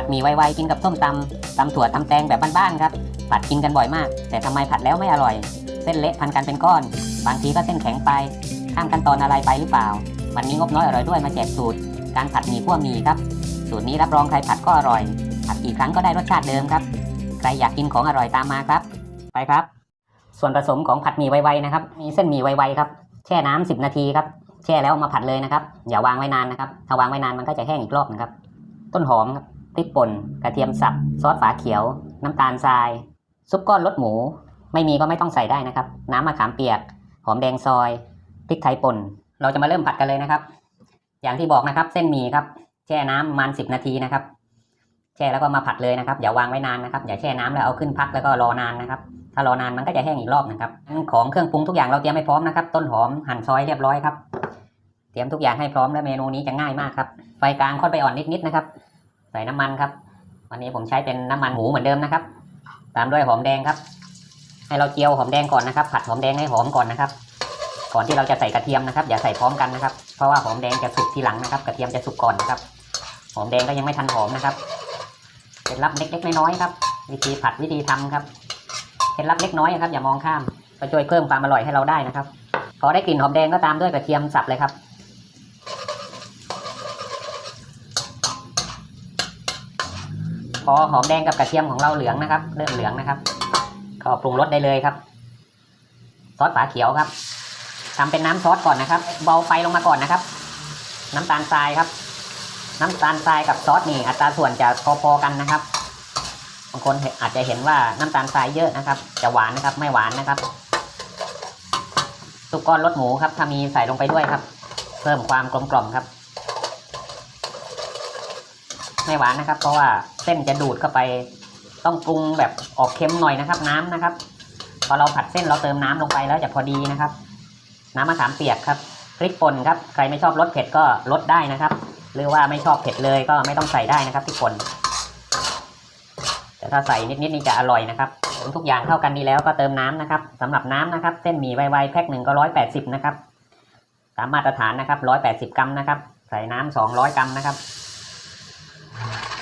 ผัดหมี่ไวๆกินกับส้มตำตำถั่วตำแตงแบบบ้านๆครับ ผัดกินกันบ่อยมาก แต่ทำไมผัดแล้วไม่อร่อย เส้นเละพันกันเป็นก้อน บางทีก็เส้นแข็งไป ข้ามขั้นตอนอะไรไปหรือเปล่า วันนี้งบน้อยอร่อยด้วยมาแจกสูตร การผัดหมี่ขั้วหมี่ครับ สูตรนี้รับรองใครผัดก็อร่อย ผัดกี่ครั้งก็ได้รสชาติเดิมครับ ใครอยากกินของอร่อยตามมาครับ ไปครับ ส่วนผสมของผัดหมี่ไวๆนะครับ มีเส้นหมี่ไวๆครับ แช่น้ำ10 นาทีครับ แช่แล้วมาผัดเลยนะครับ อย่าวางไว้นานนะครับ ถ้าวางไว้นานมันก็จะแห้งอีกรอบนะครับ ต้นหอมครับ พริกป่นกระเทียมสับซอสฝาเขียว น้ำตาลทราย ซุปก้อนรสหมู ไม่มีก็ไม่ต้องใส่ได้นะครับ น้ำมะขามเปียก หอมแดงซอยพริกไทยป่น เราจะมาเริ่มผัดกันเลยนะครับ อย่างที่บอกนะครับ เส้นหมี่ครับ แช่น้ำประมาณ10นาทีนะครับ แช่แล้วก็มาผัดเลยนะครับ อย่าวางไว้นานนะครับ อย่าแช่น้ำแล้วเอาขึ้นพักแล้วก็รอนานนะครับ ถ้ารอนานมันก็จะแห้งอีกรอบนะครับ ของเครื่องปรุงทุกอย่างเราเตรียมให้พร้อมนะครับ ต้นหอมหั่นซอยเรียบร้อยครับ เตรียมทุกอย่างให้พร้อมแล้วเมนูนี้จะง่ายมากครับ ไฟกลางค่อนไปอ่อนนิดๆนะครับ ใส่น้ำมันครับ วันนี้ผมใช้เป็นน้ำมันหมูเหมือนเดิมนะครับ ตามด้วยหอมแดงครับ ให้เราเจียวหอมแดงก่อนนะครับ ผัดหอมแดงให้หอมก่อนนะครับ ก่อนที่เราจะใส่กระเทียมนะครับ อย่าใส่พร้อมกันนะครับ เพราะว่าหอมแดงจะสุกทีหลังนะครับ กระเทียมจะสุกก่อนนะครับ หอมแดงก็ยังไม่ทันหอมนะครับเคล็ดลับเล็กๆน้อยๆครับ วิธีผัดวิธีทำครับเคล็ดลับเล็กน้อยครับอย่ามองข้ามก็ช่วยเพิ่มความอร่อยให้เราได้นะครับพอได้กลิ่นหอมแดงก็ตามด้วยกระเทียมสับเลยครับ อหอมแดงกับกระเทียมของเราเหลืองนะครับ เริ่มเหลืองนะครับ ก็ปรุงรสได้เลยครับ ซอสฝาเขียวครับทำเป็นน้ำซอสก่อนนะครับ เบาไฟลงมาก่อนนะครับ น้ำตาลทรายครับ น้ำตาลทรายกับซอสนี่อัตราส่วนจะพอๆกันนะครับบางคนอาจจะเห็นว่าน้ำตาลทรายเยอะนะครับ จะหวานนะครับ ไม่หวานนะครับซุปก้อนรสหมูครับ ถ้ามีใส่ลงไปด้วยครับ เพิ่มความกลมกล่อมครับ ไม่หวานนะครับ เพราะว่า ส้นจะดูดเข้าไป ต้องปรุงแบบออกเค็มหน่อยนะครับ น้ำนะครับ พอเราผัดเส้นเราเติมน้ำลงไปแล้วจะพอดีนะครับ น้ำมะขามเปียกครับพริกป่นครับใครไม่ชอบรสเผ็ดก็ลดได้นะครับ หรือว่าไม่ชอบเผ็ดเลยก็ไม่ต้องใส่ได้นะครับพริกป่นแต่ถ้าใส่นิดๆนี่จะอร่อยนะครับทุกอย่างเข้ากันดีแล้วก็เติมน้ำนะครับสำหรับน้ำนะครับ เส้นหมี่ไวๆแพ็คหนึ่งก็ร้อยแปดสิบนะครับตามมาตรฐานนะครับร้อยแปดสิบกรัมนะครับ ใส่น้ำสองร้อยกรัมนะครับ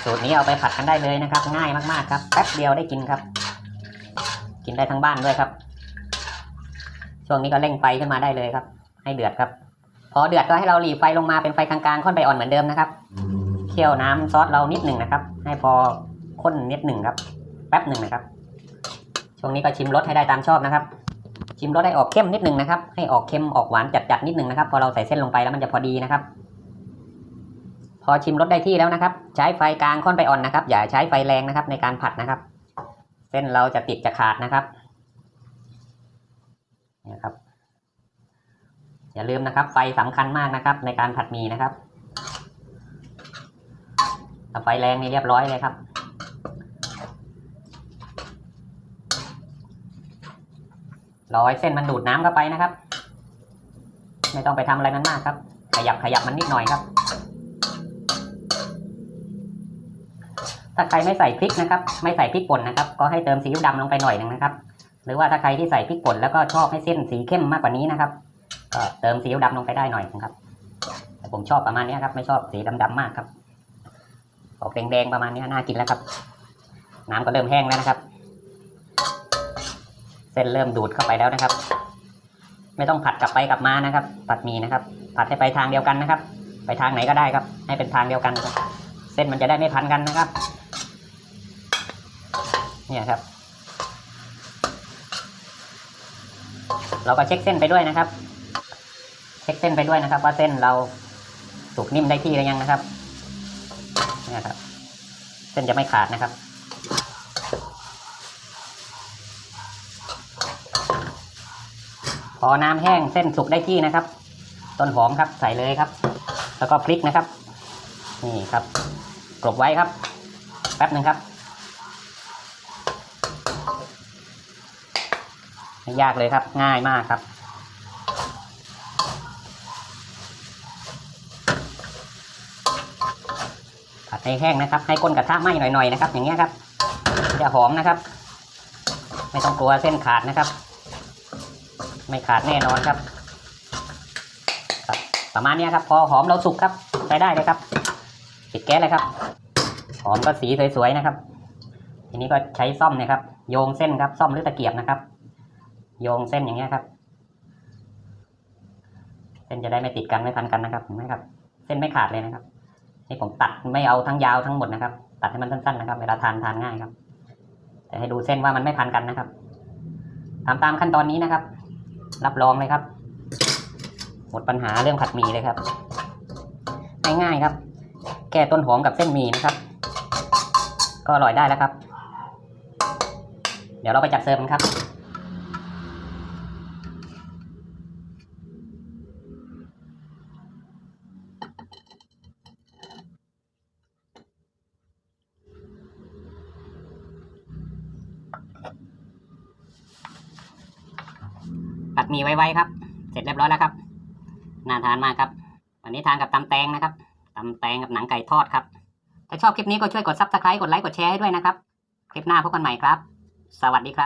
สูตรนี้เอาไปผัดกันได้เลยนะครับ ง่ายมากๆครับแป๊บเดียวได้กินครับ กินได้ทั้งบ้านด้วยครับ ช่วงนี้ก็เร่งไฟขึ้นมาได้เลยครับ ให้เดือดครับ พอเดือดก็ให้เราหลีไฟลงมาเป็นไฟกลางๆค่อนไปอ่อนเหมือนเดิมนะครับเคี่ยวน้ำซอสเรานิดหนึ่งนะครับ ให้พอข้นนิดหนึ่งครับ แป๊บหนึ่งนะครับ ช่วงนี้ก็ชิมรสให้ได้ตามชอบนะครับ ชิมรสให้ออกเข้มนิดหนึ่งนะครับ ให้ออกเค็มออกหวานจัดๆนิดหนึ่งนะครับ พอเราใส่เส้นลงไปแล้วมันจะพอดีนะครับ พอชิมรสได้ที่แล้วนะครับ ใช้ไฟกลางค่อนไปอ่อนนะครับ อย่าใช้ไฟแรงนะครับในการผัดนะครับ เส้นเราจะติดจะขาดนะครับนี่ครับ อย่าลืมนะครับ ไฟสำคัญมากนะครับ ในการผัดหมี่นะครับถ้าไฟแรงนี่เรียบร้อยเลยครับรอให้เส้นมันดูดน้ำเข้าไปนะครับ ไม่ต้องไปทำอะไรมันมากครับ ขยับขยับมันนิดหน่อยครับ ถ้าใครไม่ใส่พริกนะครับ ไม่ใส่พริกป่นนะครับ ก็ให้เติมซีอิ๊วดำลงไปหน่อยหนึ่งนะครับ หรือว่าถ้าใครที่ใส่พริกป่นแล้วก็ชอบให้เส้นสีเข้มมากกว่านี้นะครับ ก็เติมซีอิ๊วดำลงไปได้หน่อยนะครับ แต่ผมชอบประมาณนี้ครับ ไม่ชอบสีดำๆมากครับ ออกแดงๆประมาณนี้น่ากินแล้วครับ น้ำก็เริ่มแห้งแล้วนะครับ เส้นเริ่มดูดเข้าไปแล้วนะครับ ไม่ต้องผัดกลับไปกลับมานะครับ ผัดมีนะครับ ผัดให้ไปทางเดียวกันนะครับ ไปทางไหนก็ได้ครับ ให้เป็นทางเดียวกันครับเส้นมันจะได้ไม่พันกันนะครับ เนี่ยครับ เราก็เช็คเส้นไปด้วยนะครับ เช็คเส้นไปด้วยนะครับ ว่าเส้นเราสุกนิ่มได้ที่หรือยังนะครับเนี่ยครับ เส้นจะไม่ขาดนะครับพอน้ำแห้งเส้นสุกได้ที่นะครับ ต้นหอมครับใส่เลยครับ แล้วก็พริกนะครับ นี่ครับกลบไว้ครับ แป๊บหนึ่งครับ ไม่ยากเลยครับ ง่ายมากครับ ผัดให้แห้งนะครับ ให้ก้นกระทะไหม้หน่อยๆนะครับ อย่างเงี้ยครับ จะหอมนะครับ ไม่ต้องกลัวเส้นขาดนะครับ ไม่ขาดแน่นอนครับ ประมาณนี้ครับ พอหอมเราสุกครับใช้ได้เลยครับปิดแก๊สเลยครับ หอมก็สีสวยๆนะครับ ทีนี้ก็ใช้ซ่อมนี่ยครับ โยงเส้นครับ ซ่อมหรือตะเกียบนะครับ โยงเส้นอย่างเงี้ยครับ เส้นจะได้ไม่ติดกันไม่พันกันนะครับเห็นไหมครับ เส้นไม่ขาดเลยนะครับนี่ผมตัดไม่เอาทั้งยาวทั้งหมดนะครับ ตัดให้มันสั้นๆนะครับเวลาทานทานง่ายครับ แต่ให้ดูเส้นว่ามันไม่พันกันนะครับทำตามขั้นตอนนี้นะครับ รับรองเลยครับ หมดปัญหาเรื่องผัดหมี่เลยครับง่ายๆครับ แก้ต้นหอมกับเส้นหมี่นะครับ ก็อร่อยได้แล้วครับ เดี๋ยวเราไปจัดเสิร์ฟกันครับ หมี่ไวๆครับ เสร็จเรียบร้อยแล้วครับ น่าทานมากครับ วันนี้ทานกับตำแตงนะครับตำแตงกับหนังไก่ทอดครับ ถ้าชอบคลิปนี้ก็ช่วยกดซับสไครต์กดไลค์กดแชร์ให้ด้วยนะครับ คลิปหน้าพบกันใหม่ครับ สวัสดีครับ